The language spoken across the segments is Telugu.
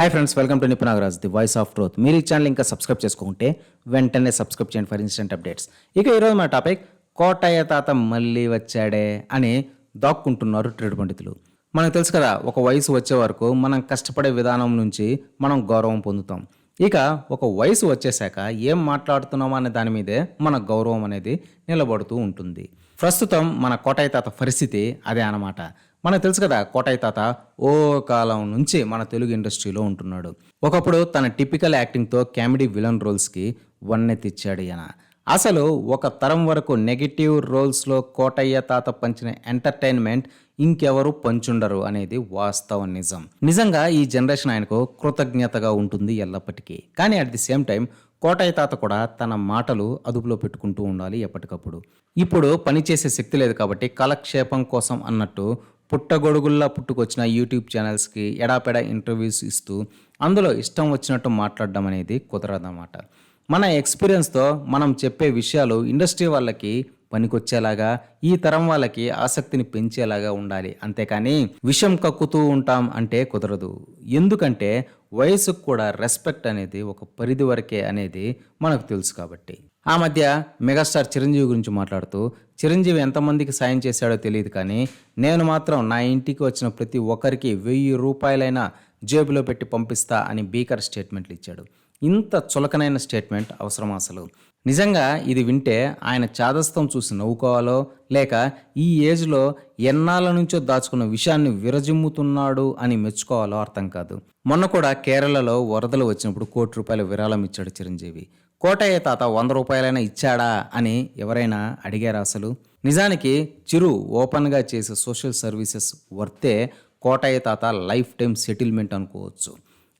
Hi friends welcome to Nipunagaraj the voice of truth మీరు ఈ ఛానల్ ఇంకా సబ్స్క్రైబ్ చేసుకుంటే వెంటనే సబ్స్క్రైబ్ చేయండి ఫర్ ఇన్స్టెంట్ అప్డేట్స్ ఇక ఈరోజు మన టాపిక్ కోటయ్య తాత మళ్ళీ వచ్చాడే అని దాక్కుంటున్నారు ట్రేడ్ పండితులు. మనకు తెలుసు కదా ఒక వయసు వచ్చే వరకు మనం కష్టపడే విధానం నుంచి మనం గౌరవం పొందుతాం. ఇక ఒక వయసు వచ్చేసాక ఏం మాట్లాడుతున్నాం అనే దాని మీదే మన గౌరవం అనేది నిలబడుతూ ఉంటుంది. ప్రస్తుతం మన కోటయ్య తాత పరిస్థితి అదే అన్నమాట. మనకు తెలుసు కదా కోటయ్య తాత ఓ కాలం నుంచి మన తెలుగు ఇండస్ట్రీలో ఉంటున్నాడు. ఒకప్పుడు తన టిపికల్ యాక్టింగ్తో కామెడీ విలన్ రోల్స్కి వన్నె తెచ్చాడు ఈయన. అసలు ఒక తరం వరకు నెగిటివ్ రోల్స్లో కోటయ్య తాత పంచిన ఎంటర్టైన్మెంట్ ఇంకెవరు పంచుండరు అనేది వాస్తవ నిజం. నిజంగా ఈ జనరేషన్ ఆయనకు కృతజ్ఞతగా ఉంటుంది ఎల్లప్పటికీ. కానీ at the same time Kotaiah తాత కూడా తన మాటలు అదుపులో పెట్టుకుంటూ ఉండాలి ఎప్పటికప్పుడు. ఇప్పుడు పనిచేసే శక్తి లేదు కాబట్టి కాలక్షేపం కోసం అన్నట్టు పుట్టగొడుగుల్లా పుట్టుకొచ్చిన యూట్యూబ్ ఛానల్స్కి ఎడాపెడా ఇంటర్వ్యూస్ ఇస్తూ అందులో ఇష్టం వచ్చినట్టు మాట్లాడడం అనేది కుదరదన్నమాట. మన ఎక్స్పీరియన్స్తో మనం చెప్పే విషయాలు ఇండస్ట్రీ వాళ్ళకి పనికొచ్చేలాగా ఈ తరం వాళ్ళకి ఆసక్తిని పెంచేలాగా ఉండాలి. అంతేకాని విషం కక్కుతూ ఉంటాం అంటే కుదరదు. ఎందుకంటే వయసుకు కూడా రెస్పెక్ట్ అనేది ఒక పరిధి వరకే అనేది మనకు తెలుసు కాబట్టి. ఆ మధ్య మెగాస్టార్ చిరంజీవి గురించి మాట్లాడుతూ చిరంజీవి ఎంతమందికి సాయం చేశాడో తెలియదు కానీ నేను మాత్రం నా ఇంటికి వచ్చిన ప్రతి ఒక్కరికి వెయ్యి రూపాయలైనా జేబులో పెట్టి పంపిస్తా అని బీకర్ స్టేట్మెంట్లు ఇచ్చాడు. ఇంత చులకనైన స్టేట్మెంట్ అవసరం అసలు? నిజంగా ఇది వింటే ఆయన చాదస్తం చూసి నవ్వుకోవాలో లేక ఈ ఏజ్లో ఎన్నాళ్ళ నుంచో దాచుకున్న విషయాన్ని విరజిమ్ముతున్నాడు అని మెచ్చుకోవాలో అర్థం కాదు. మొన్న కూడా కేరళలో వరదలు వచ్చినప్పుడు కోటి రూపాయల విరాళం ఇచ్చాడు చిరంజీవి. కోటయ్య తాత వంద రూపాయలైనా ఇచ్చాడా అని ఎవరైనా అడిగారా అసలు? నిజానికి చిరు ఓపెన్గా చేసే సోషల్ సర్వీసెస్ వర్తే కోటయ్య తాత లైఫ్ టైం సెటిల్మెంట్ అనుకోవచ్చు.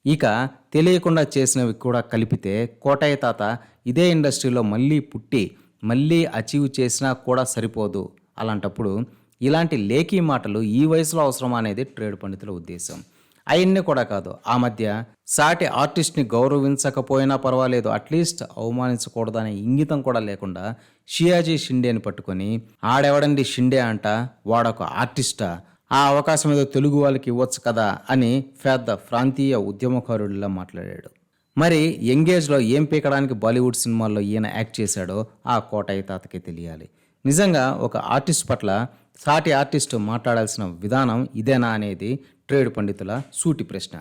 ఇక తెలియకుండా చేసినవి కూడా కలిపితే కోటయ్య తాత ఇదే ఇండస్ట్రీలో మళ్ళీ పుట్టి మళ్ళీ అచీవ్ చేసినా కూడా సరిపోదు. అలాంటప్పుడు ఇలాంటి లేఖీ మాటలు ఈ వయసులో అవసరం అనేది ట్రేడ్ పండితుల ఉద్దేశం. అవన్నీ కూడా కాదు. ఆ మధ్య సాటి ఆర్టిస్ట్ని గౌరవించకపోయినా పర్వాలేదు. అట్లీస్ట్ అవమానించకూడదనే ఇంగితం కూడా లేకుండా షియాజీ షిండేని పట్టుకొని ఆడెవడండి షిండే అంట వాడొక ఆర్టిస్టా? ఆ అవకాశం ఏదో తెలుగు వాళ్ళకి ఇవ్వచ్చు కదా అని పెద్ద ప్రాంతీయ ఉద్యమకారుడిలా మాట్లాడాడు. మరి యంగేజ్లో ఏం పీకడానికి బాలీవుడ్ సినిమాల్లో ఈయన యాక్ట్ చేశాడో ఆ కోటయ్య తాతకి తెలియాలి. నిజంగా ఒక ఆర్టిస్ట్ పట్ల సాటి ఆర్టిస్ట్ మాట్లాడాల్సిన విధానం ఇదేనా అనేది ట్రేడ్ పండితుల సూటి ప్రశ్న.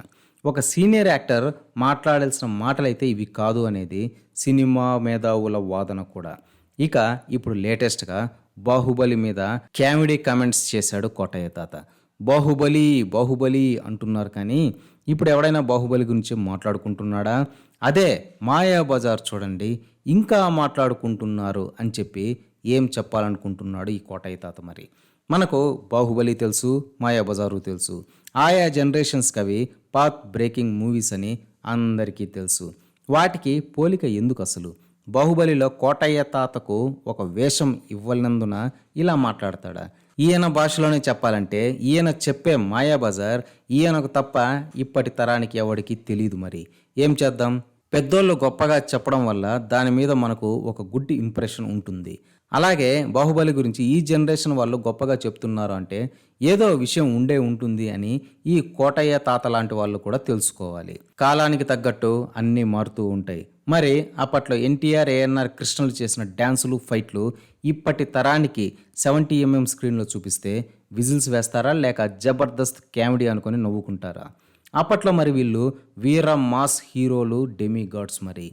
ఒక సీనియర్ యాక్టర్ మాట్లాడాల్సిన మాటలైతే ఇవి కాదు అనేది సినిమా మేధావుల వాదన కూడా. ఇక ఇప్పుడు లేటెస్ట్గా బాహుబలి మీద కామెడీ కామెంట్స్ చేశాడు కోటయ్య తాత. బాహుబలి బాహుబలి అంటున్నారు కానీ ఇప్పుడు ఎవడైనా బాహుబలి గురించి మాట్లాడుకుంటున్నాడా? అదే మాయా బజార్ చూడండి ఇంకా మాట్లాడుకుంటున్నారు అని చెప్పి ఏం చెప్పాలనుకుంటున్నాడు ఈ కోటయ్య తాత మరి? మనకు బాహుబలి తెలుసు మాయా బజారు తెలుసు ఆయా జనరేషన్స్కి అవి పాత్ బ్రేకింగ్ మూవీస్ అని అందరికీ తెలుసు. వాటికి పోలిక ఎందుకు అసలు? బాహుబలిలో కోటయ్య తాతకు ఒక వేషం ఇవ్వనందున ఇలా మాట్లాడతాడా? ఈయన భాషలోనే చెప్పాలంటే ఈయన చెప్పే మాయాబజార్ ఈయనకు తప్ప ఇప్పటి తరానికి ఎవడికి తెలియదు మరి. ఏం చేద్దాం? పెద్దోళ్ళు గొప్పగా చెప్పడం వల్ల దాని మీద మనకు ఒక గుడ్ ఇంప్రెషన్ ఉంటుంది. అలాగే బాహుబలి గురించి ఈ జనరేషన్ వాళ్ళు గొప్పగా చెప్తున్నారు అంటే ఏదో విషయం ఉండే ఉంటుంది అని ఈ కోటయ్య తాత లాంటి వాళ్ళు కూడా తెలుసుకోవాలి. కాలానికి తగ్గట్టు అన్నీ మారుతూ ఉంటాయి. మరి అప్పట్లో ఎన్టీఆర్ ఏఎన్ఆర్ కృష్ణలు చేసిన డ్యాన్సులు ఫైట్లు ఇప్పటి తరానికి సెవెంటీ ఎంఎం స్క్రీన్లో చూపిస్తే విజిల్స్ వేస్తారా లేక జబర్దస్త్ కామెడీ అనుకొని నవ్వుకుంటారా? అప్పట్లో మరి వీళ్ళు వీర మాస్ హీరోలు డెమీ గాడ్స్ మరి.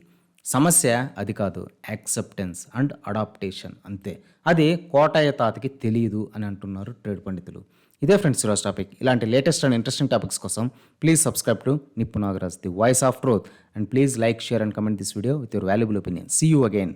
సమస్య అది కాదు యాక్సెప్టెన్స్ అండ్ అడాప్టేషన్ అంతే. అది కోటాయ తాతకి తెలియదు అని అంటున్నారు ట్రేడ్ పండితులు. ఇదే ఫ్రెండ్స్ ఈరోజు టాపిక్. ఇలాంటి లేటెస్ట్ అండ్ ఇంట్రెస్టింగ్ టాపిక్స్ కోసం please subscribe to Nippu Nagaraj the voice of truth and please like share and comment this video with your valuable opinion see you again